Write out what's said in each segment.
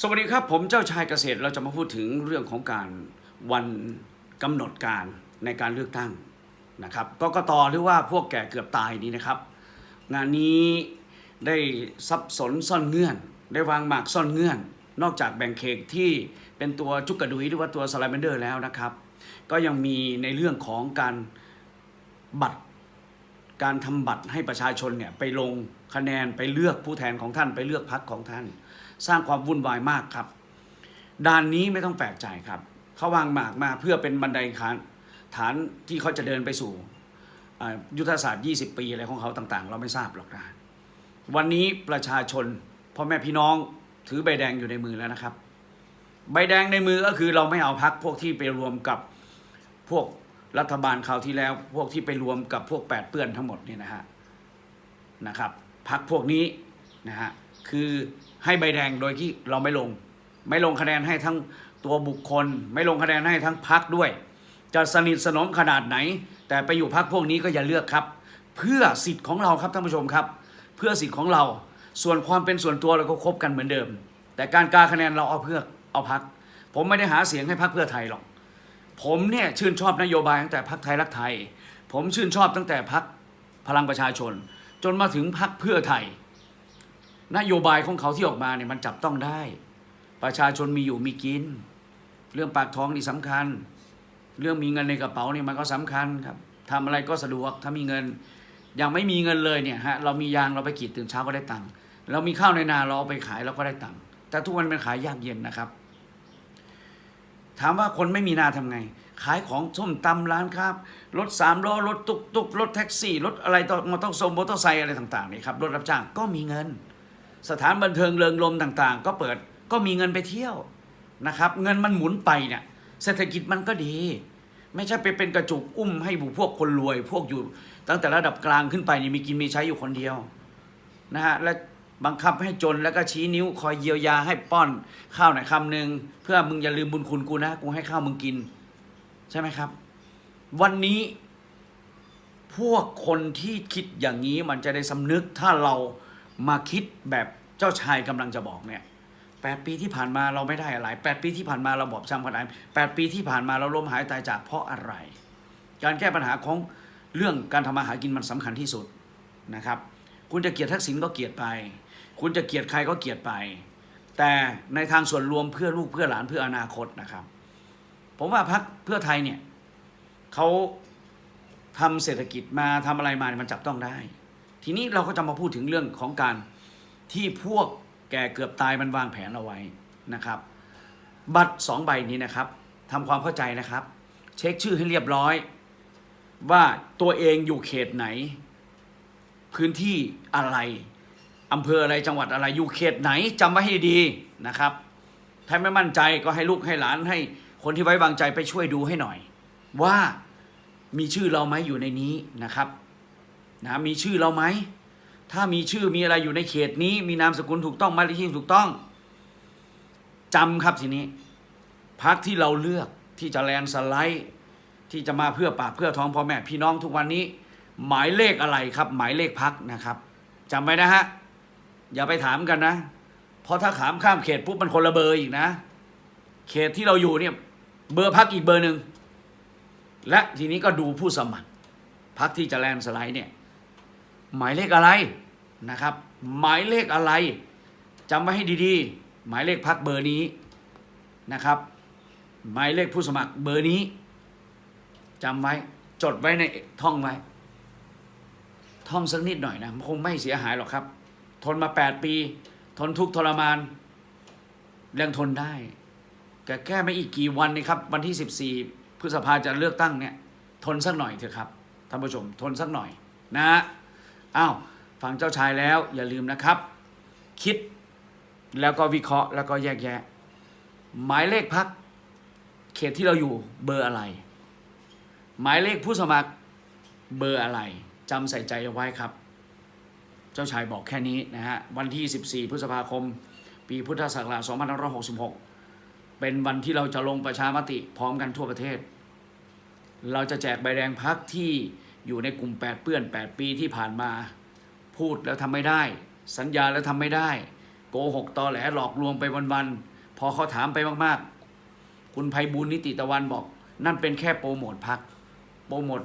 สวัสดีครับ ผมเจ้าชายเกษตรเราจะมาพูดถึงเรื่องของการวันกำหนดการในการเลือกตั้งนะครับกกตหรือว่าพวกแก่เกือบตายนี้นะครับ งานนี้ได้ซับสนซ่อนเงื่อน ได้วางหมากซ่อนเงื่อน นอกจากแบ่งเขตที่เป็นตัวจุกกระดุยหรือว่าตัวสไลเมนเดอร์แล้วนะครับ ก็ยังมีในเรื่องของการบัตรการทำบัตรให้ประชาชนเนี่ยไปลงคะแนนไปเลือกผู้แทนของท่านไปเลือกพรรคของท่าน สร้างความวุ่นวายมากครับด้านนี้ไม่ต้องแปลกใจครับ เขาวางหมากมาเพื่อเป็นบันไดฐานฐานที่เขาจะเดินไปสู่ยุทธศาสตร์ 20 ปีอะไรของเขาต่างๆ เราไม่ทราบหรอกนะวันนี้ประชาชนพ่อแม่พี่น้องถือใบแดงอยู่ในมือแล้วนะครับ ใบแดงในมือก็คือเราไม่เอาพักพวกที่ไปรวมกับพวกรัฐบาลคราวที่แล้ว พวกที่ไปรวมกับพวกแปดเปื้อนทั้งหมดเนี่ยนะฮะนะครับพักพวกนี้นะฮะคือ ให้ใบแดงโดยที่เราไม่ลง ไม่ลงคะแนนให้ทั้งตัวบุคคล ไม่ลงคะแนนให้ทั้งพักด้วย จะสนิทสนมขนาดไหน แต่ไปอยู่พักพวกนี้ก็อย่าเลือกครับ เพื่อสิทธิ์ของเราครับท่านผู้ชมครับ เพื่อสิทธิ์ของเรา ส่วนความเป็นส่วนตัวเราก็คบกันเหมือนเดิม แต่การกาคะแนนเราเอาเพื่อเอาพัก ผมไม่ได้หาเสียงให้พักเพื่อไทยหรอก ผมเนี่ยชื่นชอบนโยบายตั้งแต่พักไทยรักไทย ผมชื่นชอบตั้งแต่พักพลังประชาชน จนมาถึงพักเพื่อไทย นโยบายของเขาที่ออกมาเนี่ยมันจับต้องได้ ประชาชนมีอยู่มีกิน เรื่องปากท้องนี่สำคัญ เรื่องมีเงินในกระเป๋านี่มันก็สำคัญครับทำอะไรก็สะดวกถ้ามีเงินยังไม่มีเงินเลยเนี่ยฮะเรามียางเราไปกีดตื่นเช้าก็ได้ตังค์เรามีข้าวในนาเราเอาไปขายเราก็ได้ตังค์แต่ทุกวันมันขายยากเย็นนะครับ ถามว่าคนไม่มีนาทำไง ขายของส้มตำร้านครับรถสามล้อรถตุกตุกรถแท็กซี่รถอะไรต่อมอเตอร์ไซค์มอเตอร์ไซค์อะไรต่างๆนี่ครับรถรับจ้างก็มีเงิน สถานบันเทิงเริงรมต่างๆ ก็เปิดก็มีเงินไปเที่ยวนะครับ เงินมันหมุนไปเนี่ยเศรษฐกิจมันก็ดี ไม่ใช่ไปเป็นกระจุกอุ้มให้บุพวกคนรวย พวกอยู่ตั้งแต่ระดับกลางขึ้นไปนี่มีกินมีใช้อยู่คนเดียวนะฮะและบังคับให้จนแล้วก็ชี้นิ้วคอยเยียวยาให้ป้อนข้าวหน่อยคำหนึ่งเพื่อมึงอย่าลืมบุญคุณกูนะกูให้ข้าวมึงกิน ใช่ไหมครับ วันนี้พวกคนที่คิดอย่างนี้มันจะได้สำนึกถ้าเรา มาคิดแบบเจ้าชายกำลังจะบอกเนี่ยแปดปีที่ผ่านมาเราไม่ได้อะไรแปดปีที่ผ่านมาเราบอบช้ำขนาดแปดปีที่ผ่านมาเราล้มหายตายจากเพราะอะไร การแก้ปัญหาของเรื่องการทำมาหากินมันสำคัญที่สุดนะครับ คุณจะเกลียดทักษิณก็เกลียดไป คุณจะเกลียดใครก็เกลียดไป แต่ในทางส่วนรวมเพื่อลูกเพื่อหลานเพื่ออนาคตนะครับ ผมว่าพักเพื่อไทยเนี่ยเขาทำเศรษฐกิจมาทำอะไรมาเนี่ยมันจับต้องได้ ทีนี้เราก็จะมาพูดถึงเรื่องของการที่พวกแก่เกือบตายมันวางแผนเอาไว้นะครับ บัตรสองใบนี้นะครับทำความเข้าใจนะครับ เช็คชื่อให้เรียบร้อย ว่าตัวเองอยู่เขตไหน พื้นที่อะไรอำเภออะไรจังหวัดอะไรอยู่เขตไหนจำไว้ให้ดีนะครับ ถ้าไม่มั่นใจก็ให้ลูกให้หลานให้คนที่ไว้วางใจไปช่วยดูให้หน่อย ว่ามีชื่อเราไหมอยู่ในนี้นะครับ นะมีชื่อเราไหม ถ้ามีชื่อมีอะไรอยู่ในเขตนี้ มีนามสกุลถูกต้องมาเลขที่ถูกต้องจำครับทีนี้พักที่เราเลือกที่จะแลนด์สไลด์ ที่จะมาเพื่อปากเพื่อท้องพ่อแม่พี่น้องทุกวันนี้ หมายเลขอะไรครับ หมายเลขพักนะครับจำไว้นะฮะอย่าไปถามกันนะ เพราะถ้าถามข้ามเขตปุ๊บมันคนละเบอร์อีกนะ เขตที่เราอยู่เนี่ยเบอร์พักอีกเบอร์หนึ่งและทีนี้ก็ดูผู้สมัครพักที่จะแลนด์สไลด์เนี่ย หมายเลขอะไรนะครับ หมายเลขอะไรจำไว้ให้ดีๆ หมายเลขพักเบอร์นี้นะครับ หมายเลขผู้สมัครเบอร์นี้จำไว้จดไว้ในท่องไว้ ท่องสักนิดหน่อยนะคงไม่เสียหายหรอกครับ ทนมา 8 ปี ทนทุกข์ทรมานยังทนได้แต่แก้ไม่อีกกี่วันนี่ครับ วันที่ 14 พฤษภาจะเลือกตั้งเนี่ย ทนสักหน่อยเถอะครับท่านผู้ชมทนสักหน่อยนะฮะ อ้าวฟังเจ้าชายแล้วอย่าลืมนะครับ คิดแล้วก็วิเคราะห์แล้วก็แยกแยะ หมายเลขพักเขตที่เราอยู่เบอร์อะไร หมายเลขผู้สมัครเบอร์อะไรจำใส่ใจเอาไว้ครับ เจ้าชายบอกแค่นี้นะฮะวันที่ 14 พฤษภาคม ปีพุทธศักราช2566 เป็นวันที่เราจะลงประชามติพร้อมกันทั่วประเทศ เราจะแจกใบแดงพักที่ อยู่ในกลุ่ม 8เปื้อน 8 ปีที่ผ่านมา พูดแล้วทำไม่ได้ สัญญาแล้วทำไม่ได้ โกหกตอแหลหลอกลวงไปวันๆพอเขาถามไปมากๆ คุณภัยบูลย์นิติตะวันบอก นั่นเป็นแค่โปรโมทพักโปรโมท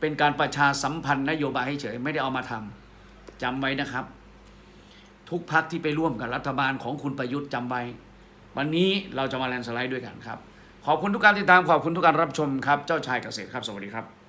เป็นการประชาสัมพันธ์นโยบายเฉยไม่ได้เอามาทำจำไว้นะครับ ทุกพักที่ไปร่วมกับรัฐบาลของคุณประยุทธ์จำไว้ วันนี้เราจะมาแลนสไลด์ด้วยกันครับ ขอบคุณทุกการติดตามขอบคุณทุกการรับชมครับ เจ้าชายเกษตรครับ สวัสดีครับ